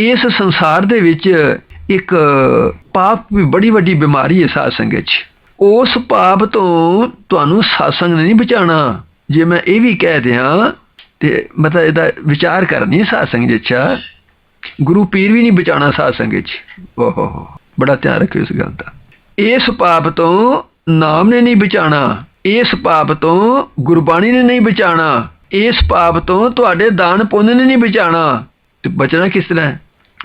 ਇਸ ਸੰਸਾਰ ਦੇ ਵਿੱਚ ਇੱਕ ਪਾਪ ਵੀ ਬੜੀ ਵੱਡੀ ਬਿਮਾਰੀ ਹੈ ਸਾਧ ਸੰਗਤ 'ਚ। ਉਸ ਪਾਪ ਤੋਂ ਤੁਹਾਨੂੰ ਸਾਸੰਗ ਨੇ ਨਹੀਂ ਬਚਾਣਾ ਜੇ ਮੈਂ ਇਹ ਵੀ ਕਹਿ ਦਿਆਂ, ਤੇ ਮਤਲਬ ਇਹਦਾ ਵਿਚਾਰ ਕਰਨੀ ਸਾਸੰਗ ਵਿੱਚ ਗੁਰੂ ਪੀਰ ਵੀ ਨਹੀਂ ਬਚਾਣਾ ਸਾਸੰਗ ਵਿੱਚ ਓਹੋ ਹੋ, ਬੜਾ ਧਿਆਨ ਰੱਖਿਓ ਇਸ ਗੱਲ ਦਾ। ਇਸ ਪਾਪ ਤੋਂ ਨਾਮ ਨੇ ਨਹੀਂ ਬਚਾਣਾ ਇਸ ਪਾਪ ਤੋਂ ਗੁਰਬਾਣੀ ਨੇ ਨਹੀਂ ਬਚਾਣਾ ਇਸ ਪਾਪ ਤੋਂ ਤੁਹਾਡੇ ਦਾਨ ਪੁੰਨ ਨੇ ਨਹੀਂ ਬਚਾਣਾ ਤੇ ਬਚਣਾ ਕਿਸ ਤਰ੍ਹਾਂ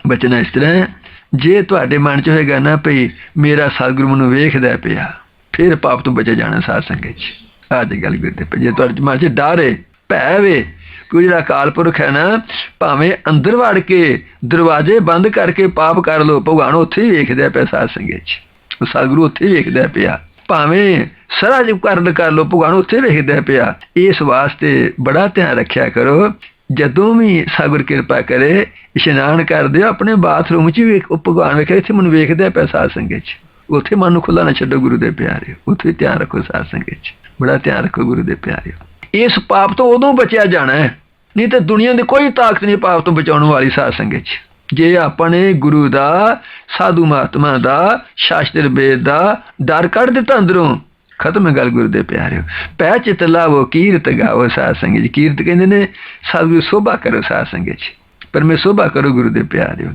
ਬਚਣਾ ਇਸ ਤਰ੍ਹਾਂ ਜੇ ਤੁਹਾਡੇ ਮਨ ਚ ਹੋਏਗਾ ਨਾ ਭਈ ਮੇਰਾ ਸਤਿਗੁਰੂ ਮੈਨੂੰ ਵੇਖਦਾ ਪਿਆ, ਫਿਰ ਪਾਪ ਤੋਂ ਬਚੇ ਜਾਣਾ ਸਾਧ ਸੰਗਤ ਚ। ਆਹ ਦੀ ਗੱਲ ਕਰਦੇ ਜੇ ਤੁਹਾਡੇ ਮਨ ਚ ਡਰ ਹੈ ਭੈ ਵੇ, ਕੋਈ ਜਿਹੜਾ ਅਕਾਲ ਪੁਰਖ ਹੈ ਨਾ, ਭਾਵੇਂ ਅੰਦਰ ਵੜ ਕੇ ਦਰਵਾਜ਼ੇ ਬੰਦ ਕਰਕੇ ਪਾਪ ਕਰ ਲੋ ਭਗਵਾਨ ਉੱਥੇ ਹੀ ਵੇਖਦਾ ਪਿਆ ਸਾਧ ਸੰਗਤ ਚ। ਉਹ ਸਤਿਗੁਰੂ ਉੱਥੇ ਹੀ ਵੇਖਦਾ ਪਿਆ। ਭਾਵੇਂ ਸਾਰਾ ਜਪ ਕਰਨ ਕਰ ਲੋ ਭਗਵਾਨ ਉੱਥੇ ਵੇਖਦਾ ਪਿਆ। ਇਸ ਵਾਸਤੇ ਬੜਾ ਧਿਆਨ ਰੱਖਿਆ ਕਰੋ ਜਦੋਂ ਵੀ ਸਾਗਰ ਕਿਰਪਾ ਕਰੇ, ਇਸ਼ਨਾਨ ਕਰਦੇ ਹੋ ਆਪਣੇ ਬਾਥਰੂਮ 'ਚ ਵੀ ਉਹ ਭਗਵਾਨ ਵੇਖੇ ਇੱਥੇ ਮਨ ਵੇਖਦਾ ਪਿਆ ਸਾਧ ਸੰਗਤ 'ਚ। ਉੱਥੇ ਮਨ ਨੂੰ ਖੁੱਲਾ ਨਾ ਛੱਡੋ ਗੁਰੂ ਦੇ ਪਿਆਰੇ। ਉੱਥੇ ਧਿਆਨ ਰੱਖੋ ਸਾਧ ਸੰਗਤ 'ਚ। ਬੜਾ ਧਿਆਨ ਰੱਖੋ ਗੁਰੂ ਦੇ ਪਿਆਰੇ। ਇਸ ਪਾਪ ਤੋਂ ਉਦੋਂ ਬਚਿਆ ਜਾਣਾ ਹੈ। ਨਹੀਂ ਤੇ ਦੁਨੀਆ ਦੀ ਕੋਈ ਤਾਕਤ ਨਹੀਂ ਪਾਪ ਤੋਂ ਬਚਾਉਣ ਵਾਲੀ ਸਾਧ ਸੰਗਤ 'ਚ। ਜੇ ਆਪਾਂ ਨੇ ਗੁਰੂ ਦਾ, ਸਾਧੂ ਮਹਾਤਮਾ ਦਾ, ਸ਼ਾਸਤਰ ਵੇਦ ਦਾ ਡਰ ਕੱਢ ਦਿੱਤਾ ਅੰਦਰੋਂ ਖਤਮ ਹੈ ਗੱਲ ਗੁਰੂ ਦੇ ਪਿਆਰਿਓ। ਪੈ ਚਿਤ ਲਾਵੋ, ਕੀਰਤ ਗਾਵੋ ਸਾਧ ਸੰਗਤ ਜੀ। ਕੀਰਤ ਕਹਿੰਦੇ ਨੇ ਸਾਧੂ ਸੋਭਾ ਕਰੋ ਸਾਧ ਸੰਗਤ ਜੀ। ਪਰ ਮੈਂ ਸੋਭਾ ਕਰੋ ਗੁਰੂ ਦੇ ਪਿਆਰਿਓ।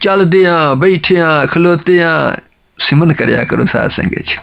ਚੱਲਦੇ ਆ ਬੈਠਿਆਂ ਖਲੋਤੇ ਆ ਸਿਮਨ ਕਰਿਆ ਕਰੋ ਸਾਧ ਸੰਗਤ ਜੀ।